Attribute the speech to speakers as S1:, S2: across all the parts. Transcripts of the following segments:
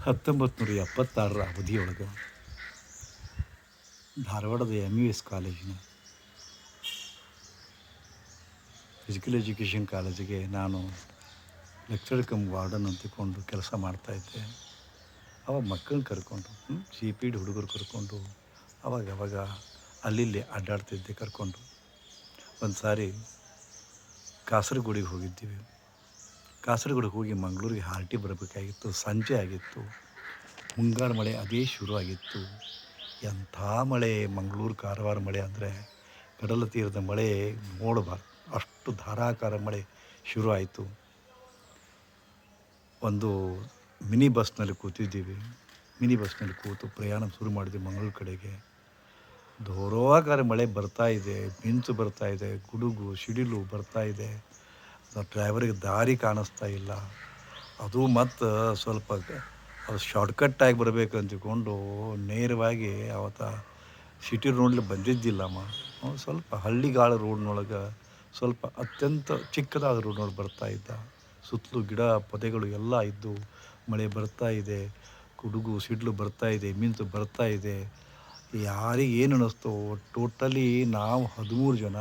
S1: ಹತ್ತೊಂಬತ್ತು ನೂರ ಎಪ್ಪತ್ತಾರರ ಅವಧಿಯೊಳಗೆ ಧಾರವಾಡದ ಎಂ ಯು ಎಸ್ ಕಾಲೇಜಿನ ಫಿಸಿಕಲ್ ಎಜುಕೇಷನ್ ಕಾಲೇಜಿಗೆ ನಾನು ಲೆಕ್ಚರ್ ಕಮ್ ವಾರ್ಡನ್ ಅಂತಿಕೊಂಡು ಕೆಲಸ ಮಾಡ್ತಾಯಿದ್ದೆ ಅವಾಗ ಮಕ್ಕಳನ್ನ ಕರ್ಕೊಂಡು ಸಿ ಪಿ ಡಿ ಹುಡುಗರು ಕರ್ಕೊಂಡು, ಅವಾಗ ಅವಾಗ ಅಲ್ಲಿಲ್ಲಿ ಅಡ್ಡಾಡ್ತಿದ್ದೆ ಕರ್ಕೊಂಡು. ಒಂದು ಸಾರಿ ಕಾಸರಗೋಡಿಗೆ ಹೋಗಿದ್ದೀವಿ ಕಾಸರಗೋಡಿಗೆ ಹೋಗಿ ಮಂಗಳೂರಿಗೆ ಹಾರ್ಟಿ ಬರಬೇಕಾಗಿತ್ತು, ಸಂಜೆ ಆಗಿತ್ತು, ಮುಂಗಾರು ಮಳೆ ಅದೇ ಶುರು ಆಗಿತ್ತು ಎಂಥ ಮಳೆ, ಮಂಗಳೂರು ಕಾರವಾರ ಮಳೆ ಅಂದರೆ ಕಡಲ ತೀರದ ಮಳೆ ನೋಡಬಾರ್ದು. ಅಷ್ಟು ಧಾರಾಕಾರ ಮಳೆ ಶುರು ಆಯಿತು ಒಂದು ಮಿನಿ ಬಸ್ನಲ್ಲಿ ಕೂತಿದ್ದೀವಿ. ಮಿನಿ ಬಸ್ನಲ್ಲಿ ಕೂತು ಪ್ರಯಾಣ ಶುರು ಮಾಡಿದ್ವಿ ಮಂಗಳೂರು ಕಡೆಗೆ. ಧೋರೋಕಾರ ಮಳೆ ಬರ್ತಾ ಇದೆ ಮಿಂಚು ಬರ್ತಾ ಇದೆ, ಗುಡುಗು, ಸಿಡಿಲು ಬರ್ತಾ ಇದೆ. ಡ್ರೈವರಿಗೆ ದಾರಿ ಕಾಣಿಸ್ತಾ ಇಲ್ಲ. ಅದು ಮತ್ತು ಸ್ವಲ್ಪ ಅದು ಶಾರ್ಟ್ಕಟ್ ಆಗಿ ಬರಬೇಕು ಅಂತಿಕೊಂಡು ನೇರವಾಗಿ ಅವತ್ತ ಸಿಟಿ ರೋಡ್ಲಿ ಬಂದಿದ್ದಿಲ್ಲಮ್ಮ. ಸ್ವಲ್ಪ ಹಳ್ಳಿಗಾಳ ರೋಡ್ನೊಳಗೆ ಸ್ವಲ್ಪ ಅತ್ಯಂತ ಚಿಕ್ಕದಾದ ರೋಡ್ನೊಳಗೆ ಬರ್ತಾ ಇದ್ದ. ಸುತ್ತಲೂ ಗಿಡ ಪೊದೆಗಳು ಎಲ್ಲ ಇದ್ದು ಮಳೆ ಬರ್ತಾ ಇದೆ, ಕುಡುಗು ಸಿಡ್ಲು ಬರ್ತಾ ಇದೆ, ಮಿಂತು ಬರ್ತಾ ಇದೆ. ಯಾರಿಗೆ ಏನು ಅನ್ನಿಸ್ತು ಟೋಟಲಿ ನಾವು ಹದಿಮೂರು ಜನ,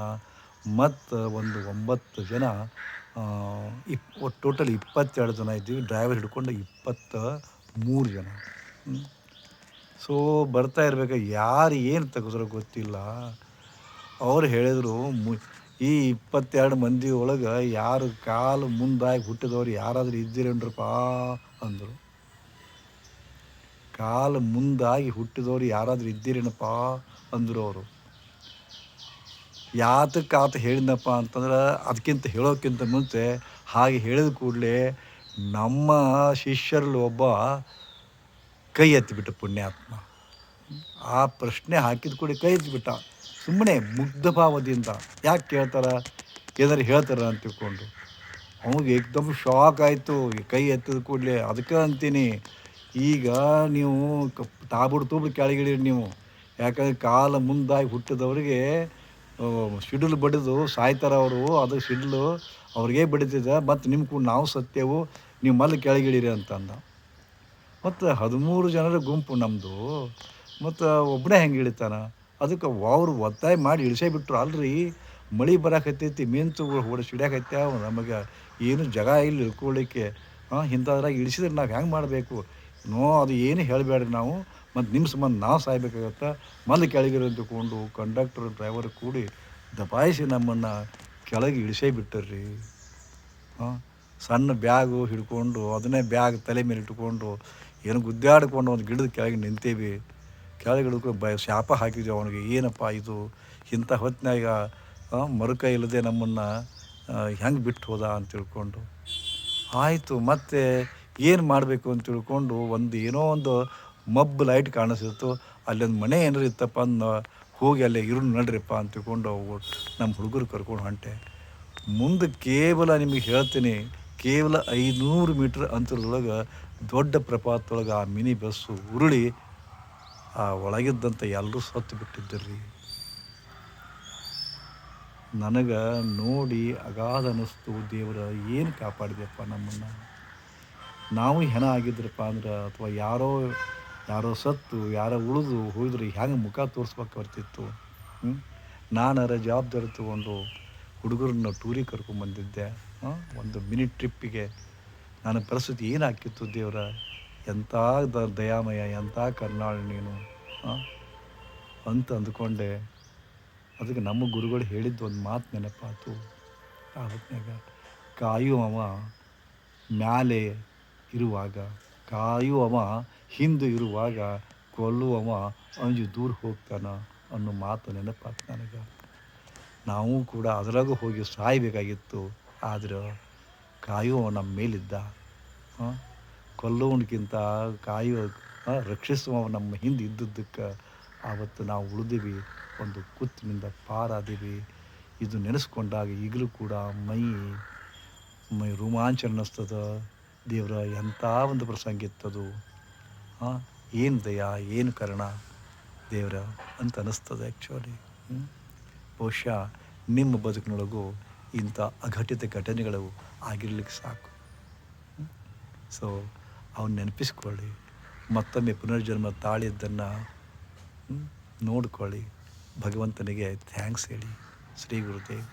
S1: ಮತ್ತು ಒಂದು ಒಂಬತ್ತು ಜನ ಇಪ್ ಟೋಟಲ್ ಇಪ್ಪತ್ತೆರಡು ಜನ ಇದ್ದೀವಿ. ಡ್ರೈವರ್ ಹಿಡ್ಕೊಂಡು ಇಪ್ಪತ್ತ ಮೂರು ಜನ ಸೊ, ಬರ್ತಾ ಇರ್ಬೇಕು? ಯಾರು ಏನು ತೆಗೆದ್ರೋ ಗೊತ್ತಿಲ್ಲ. ಅವ್ರು ಹೇಳಿದರು, ಮು, ಈ ಇಪ್ಪತ್ತೆರಡು ಮಂದಿ ಒಳಗೆ ಯಾರು ಕಾಲು ಮುಂದಾಗಿ ಹುಟ್ಟಿದವ್ರು ಯಾರಾದರೂ ಇದ್ದೀರೇನ್ರಪ್ಪ ಅಂದರು. ಕಾಲು ಮುಂದಾಗಿ ಹುಟ್ಟಿದವ್ರು ಯಾರಾದರೂ ಇದ್ದೀರೇನಪ್ಪ ಅಂದರು ಅವರು. ಯಾತಕ್ಕೆ ಆತ ಹೇಳಿದ್ನಪ್ಪ ಅಂತಂದ್ರೆ ಅದಕ್ಕಿಂತ ಹೇಳೋಕ್ಕಿಂತ ಮುಂಚೆ ಹಾಗೆ ಹೇಳಿದ ಕೂಡಲೇ ನಮ್ಮ ಶಿಷ್ಯರಲ್ಲಿ ಒಬ್ಬ ಕೈ ಎತ್ತಿಬಿಟ್ಟ ಪುಣ್ಯಾತ್ಮ. ಆ ಪ್ರಶ್ನೆ ಹಾಕಿದ ಕೂಡ ಕೈ ಎತ್ತಿಬಿಟ್ಟ. ಸುಮ್ಮನೆ ಮುಗ್ಧ ಭಾವದಿಂದ. ಯಾಕೆ ಕೇಳ್ತಾರ? ಏನಾರು ಹೇಳ್ತಾರ ಅಂತ ತಿಳ್ಕೊಂಡು. ಅವ್ನಿಗೆ ಏಕ್ದಮ್ ಶಾಕ್ ಆಯಿತು. ಕೈ ಎತ್ತಿದ ಕೂಡಲೇ ಅದಕ್ಕೆ ಅಂತೀನಿ. ಈಗ ನೀವು ಕ ತೂಬಿಡ್ ತೂಬು ಕೆಳಗಿಳಿರಿ ನೀವು. ಯಾಕಂದ್ರೆ ಕಾಲ ಮುಂದಾಗಿ ಹುಟ್ಟಿದವರಿಗೆ ಸಿಡಿಲು ಬಡಿದು ಸಾಯ್ತಾರೆ ಅವರು, ಅದು ಶಿಡ್ಲು ಅವ್ರಿಗೆ ಬಡಿತಿದೆ, ಮತ್ತು ನಿಮ್ಮ ಕೂಡ ನಾವು ಸತ್ಯವು, ನೀವು ಮಲ್ಲಿ ಕೆಳಗಿಳಿರಿ ಅಂತಂದ. ಮತ್ತು ಹದಿಮೂರು ಜನರ ಗುಂಪು ನಮ್ಮದು ಮತ್ತು ಒಬ್ಬನೇ ಹೆಂಗೆ ಇಳಿತಾನ? ಅದಕ್ಕೆ ಅವ್ರು ಒತ್ತಾಯ ಮಾಡಿ ಇಳಿಸೇ ಬಿಟ್ರು ಅಲ್ರಿ. ಮಳೆ ಬರಕತ್ತೈತಿ ಮೀನು ಹೊಡೆ ಸಿಡ್ಯಾಕತ್ಯಾವ ನಮಗೆ ಏನು ಜಾಗ ಇಲ್ಲ ಇಳ್ಕೊಳ್ಳಿಕ್ಕೆ ಹಾಂ, ಇಂಥದ್ರಾಗ ಇಳಿಸಿದ್ರೆ ನಾವು ಹೆಂಗೆ ಮಾಡಬೇಕು? ನೋ, ಅದು ಏನು ಹೇಳಬೇಡ್ರಿ ನಾವು. ಮತ್ತು ನಿಮ್ಮ ಸಂಬಂಧ ನಾವು ಸಾಯ್ಬೇಕಾಗತ್ತೆ. ಮಲ್ಲಿ ಕೆಳಗಿರು ತಗೊಂಡು ಕಂಡಕ್ಟರ್ ಡ್ರೈವರ್ ಕೂಡಿ ದಬಾಯಿಸಿ ನಮ್ಮನ್ನು ಕೆಳಗೆ ಇಳಿಸೇ ಬಿಟ್ಟರ್ರಿ. ಹಾಂ? ಸಣ್ಣ ಬ್ಯಾಗು ಹಿಡ್ಕೊಂಡು, ಅದನ್ನೇ ಬ್ಯಾಗ್ ತಲೆ ಮೇಲೆ ಇಟ್ಕೊಂಡು ಏನು ಗುದ್ದಾಡ್ಕೊಂಡು ಒಂದು ಗಿಡದ ಕೆಳಗೆ ನಿಂತೀವಿ. ಕೆಳಗೆ ಹಿಡ್ಕೊಂಡು ಬ, ಶಾಪ ಹಾಕಿದ್ವಿ ಅವನಿಗೆ, ಏನಪ್ಪ ಇದು? ಇಂಥ ಹೊತ್ತಿನಾಗ ಮರುಕ ಇಲ್ಲದೆ ನಮ್ಮನ್ನು ಹೆಂಗೆ ಬಿಟ್ಟು ಹೋದ ಅಂತ ತಿಳ್ಕೊಂಡು. ಆಯಿತು, ಮತ್ತೆ ಏನು ಮಾಡಬೇಕು ಅಂತ ತಿಳ್ಕೊಂಡು ಒಂದು ಏನೋ ಒಂದು ಮಬ್ಬು ಲೈಟ್ ಕಾಣಿಸ್ತಿತ್ತು ಅಲ್ಲೊಂದು ಮನೆ ಏನಾರು ಇತ್ತಪ್ಪ ಅಂದ ಹೋಗಿ ಅಲ್ಲೇ ಇರು ನಡ್ರಿಪ್ಪ ಅಂತ ತಿಳ್ಕೊಂಡು ನಮ್ಮ ಹುಡುಗರು ಕರ್ಕೊಂಡು ಹೊಂಟೆ. ಮುಂದೆ ಕೇವಲ ನಿಮಗೆ ಹೇಳ್ತೀನಿ, ಕೇವಲ ಐನೂರು ಮೀಟ್ರ್ ಅಂತರದೊಳಗೆ ದೊಡ್ಡ ಪ್ರಪಾತದೊಳಗೆ ಆ ಮಿನಿ ಬಸ್ಸು ಉರುಳಿ ಆ ಒಳಗಿದ್ದಂಥ ಎಲ್ಲರೂ ಸತ್ತು ಬಿಟ್ಟಿದ್ದರ್ರಿ. ನನಗೆ ನೋಡಿ ಅಗಾಧ ಅನ್ನಿಸ್ತು, ದೇವರ ಏನು ಕಾಪಾಡಿದೆಯಪ್ಪ ನಮ್ಮನ್ನು. ನಾವು ಹೆಣ ಆಗಿದ್ರಪ್ಪ ಅಂದ್ರೆ ಅಥವಾ ಯಾರೋ ಯಾರೋ ಸತ್ತು, ಯಾರೋ ಉಳಿದು ಉಳಿದ್ರೆ ಹೆಂಗೆ ಮುಖ ತೋರಿಸ್ಬೇಕು ಬರ್ತಿತ್ತು. ಹ್ಞೂ ಜವಾಬ್ದಾರಿ ತೊಗೊಂಡು ಹುಡುಗರನ್ನ ಟೂರಿಗೆ ಕರ್ಕೊಂಡ್ಬಂದಿದ್ದೆ ಒಂದು ಮಿನಿ ಟ್ರಿಪ್ಪಿಗೆ ನನ್ನ ಪರಿಸ್ಥಿತಿ ಏನಾಕಿತ್ತು ದೇವರ? ಎಂಥ ದ, ದಯಾಮಯ ಎಂಥ ಕರ್ನಾಳು ನೀನು? ಅಂತ ಅಂದ್ಕೊಂಡೆ. ಅದಕ್ಕೆ ನಮ್ಮ ಗುರುಗಳು ಹೇಳಿದ್ದು ಒಂದು ಮಾತು ನೆನಪಾತು. ಆ ಹೊತ್ತಿನಾಗ ಕಾಯುವವ ಮ್ಯಾಲೆ ಇರುವಾಗ ಕಾಯುವವ, ಹಿಂದೆ ಇರುವಾಗ ಕೊಲ್ಲುವವ, ಅಂಜು ದೂರ ಹೋಗ್ತಾನ ಅನ್ನೋ ಮಾತು ನೆನಪಾತು ನನಗೆ. ನಾವು ಕೂಡ ಅದರಾಗೂ ಹೋಗಿ ಸಾಯಬೇಕಾಗಿತ್ತು, ಆದ್ರೆ ಕಾಯುವ ನಮ್ಮ ಮೇಲಿದ್ದ. ಕೊಲ್ಲುವನಕ್ಕಿಂತ ಕಾಯುವ ರಕ್ಷಿಸುವ ನಮ್ಮ ಹಿಂದೆ ಇದ್ದದ್ದಕ್ಕೆ ಆವತ್ತು ನಾವು ಉಳಿದೀವಿ, ಒಂದು ಕುತ್ತಿನಿಂದ ಪಾರಾದಿವಿ. ಇದು ನೆನೆಸ್ಕೊಂಡಾಗ ಈಗಲೂ ಕೂಡ ಮೈ ಮೈ ರೋಮಾಂಚನ ಅನ್ನಿಸ್ತದ. ದೇವರ, ಎಂಥ ಒಂದು ಪ್ರಸಂಗ ಇತ್ತದು? ಏನು ದಯ, ಏನು ಕರ್ಣ ದೇವರ ಅಂತ ಅನ್ನಿಸ್ತದೆ ಆ್ಯಕ್ಚುಲಿ ಬಹುಶಃ ನಿಮ್ಮ ಬದುಕಿನೊಳಗೂ ಇಂಥ ಅಘಟಿತ ಘಟನೆಗಳು ಆಗಿರ್ಲಿಕ್ಕೆ ಸಾಕು. ಸೊ ಅವನ್ನ ನೆನಪಿಸ್ಕೊಳ್ಳಿ. ಮತ್ತೊಮ್ಮೆ ಪುನರ್ಜನ್ಮ ತಾಳಿದ್ದನ್ನು ನೋಡ್ಕೊಳ್ಳಿ. ಭಗವಂತನಿಗೆ ಥ್ಯಾಂಕ್ಸ್ ಹೇಳಿ. ಶ್ರೀ ಗುರುದೇವ್.